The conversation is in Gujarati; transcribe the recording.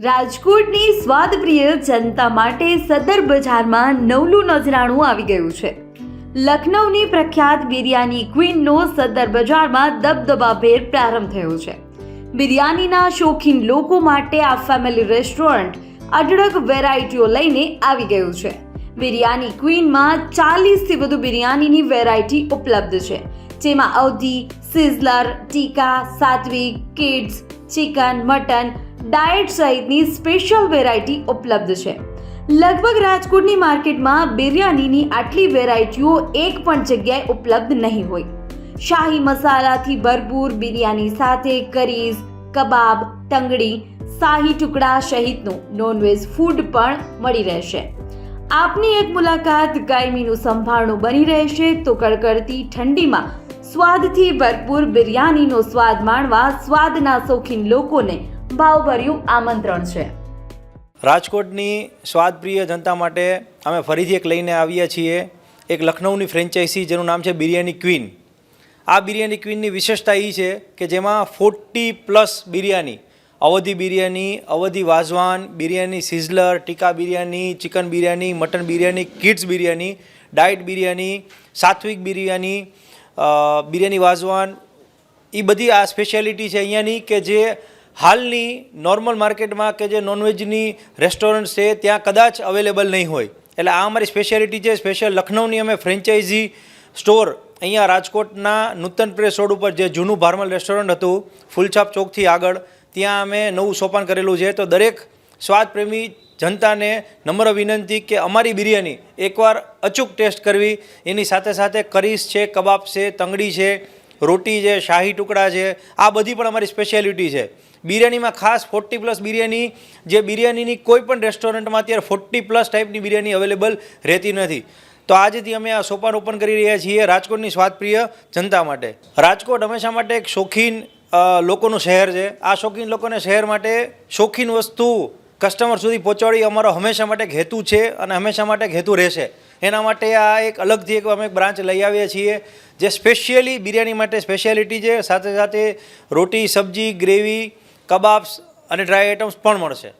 રાજકોટની સ્વાદપ્રિય જનતા માટે સદર બજારમાં નવલું નજરાણું આવી ગયું છે. લખનૌની પ્રખ્યાત બિરયાની ક્વીનનો સદર બજારમાં દબદબાભેર પ્રારંભ થયો છે. બિરયાનીના શોખીન લોકો માટે આ ફેમિલી રેસ્ટોરન્ટ અઢળક વેરાયટીઓ લઈને આવી ગયું છે. બિરયાની ક્વીનમાં ચાલીસથી વધુ બિરયાનીની વેરાયટી ઉપલબ્ધ છે. જેમાં અવધી, સિઝલર, ટીકા, સાત્વિક, કિડ્સ, ચિકન, મટન ડાયટ સહિતની સ્પેશિયલ વેરાયટી ઉપલબ્ધ છે. લગભગ રાજકોટની માર્કેટમાં બિરયાનીની આટલી વેરાયટીઓ એક પણ જગ્યાએ ઉપલબ્ધ નહીં હોય. શાહી મસાલાથી ભરપૂર બિરયાની સાથે કરીઝ, કબાબ ટંગડી શાહી ટુકડા સહિતનું નોનવેજ ફૂડ પણ મળી રહેશે. આપની એક મુલાકાત કાયમીનું સંભાળણું બની રહેશે તો કડકડતી ઠંડીમાં સ્વાદથી ભરપૂર બિરયાનીનો સ્વાદ માણવા સ્વાદના શોખીન લોકોને ભાવભર્યું આમંત્રણ છે. રાજકોટની સ્વાદપ્રિય જનતા માટે અમે ફરીથી એક લઈને આવ્યા છીએ. એક લખનૌની ફ્રેન્ચાઇઝી જેનું નામ છે બિરયાની ક્વીન. આ બિરયાની ક્વીનની વિશેષતા એ છે કે જેમાં forty plus biryani. Awadhi biryani, Awadhi wazwan, biryani sizzler, tikka biryani, chicken biryani, mutton biryani, kids biryani, diet biryani, સાત્વિક બિરયાની બિરયાની વાઝવાન. એ બધી આ સ્પેશિયાલિટી છે અહીંયાની કે જે હાલની નોર્મલ માર્કેટમાં કે જે નોનવેજની રેસ્ટોરન્ટ છે, ત્યાં કદાચ અવેલેબલ નહીં હોય. એટલે આ અમારી સ્પેશિયાલિટી છે સ્પેશિયલ લખનૌની અમે ફ્રેન્ચાઇઝી સ્ટોર અહીંયા રાજકોટના નૂતન પ્રેસ રોડ ઉપર જે જૂનું ભારમલ રેસ્ટોરન્ટ હતું, ફૂલછાપ ચોકથી આગળ, ત્યાં અમે નવું સોપાન કરેલું છે. તો દરેક સ્વાદપ્રેમી જનતાને નમ્ર વિનંતી કે અમારી બિરયાની એકવાર અચૂક ટેસ્ટ કરવી. એની સાથે સાથે કરીસ છે, કબાબ છે, તંગડી છે રોટી છે, શાહી ટુકડા છે, આ બધી પણ અમારી સ્પેશિયાલિટી છે. બિરયાનીમાં ખાસ ફોર્ટી પ્લસ બિરયાની, જે બિરયાનીની કોઈ પણ રેસ્ટોરન્ટમાં અત્યારે ફોર્ટી પ્લસ ટાઈપની બિરયાની અવેલેબલ રહેતી નથી. તો આજથી અમે આ સોપાન ઓપન કરી રહ્યા છીએ રાજકોટની સ્વાદપ્રિય જનતા માટે. રાજકોટ હંમેશા માટે એક શોખીન લોકોનું શહેર છે. આ શોખીન લોકોને શહેર માટે શોખીન વસ્તુ કસ્ટમર સુધી પહોંચાડવી અમારો હંમેશા માટે એક હેતુ છે અને હંમેશા માટે એક હેતુ રહેશે. એના માટે આ એક અલગથી એક અમે એક બ્રાન્ચ લઈ આવીએ છીએ, જે સ્પેશિયલી બિરયાની માટે સ્પેશિયાલિટી છે. સાથે સાથે રોટી, સબ્જી, ગ્રેવી, કબાબ્સ અને ડ્રાય આઇટમ્સ પણ મળશે.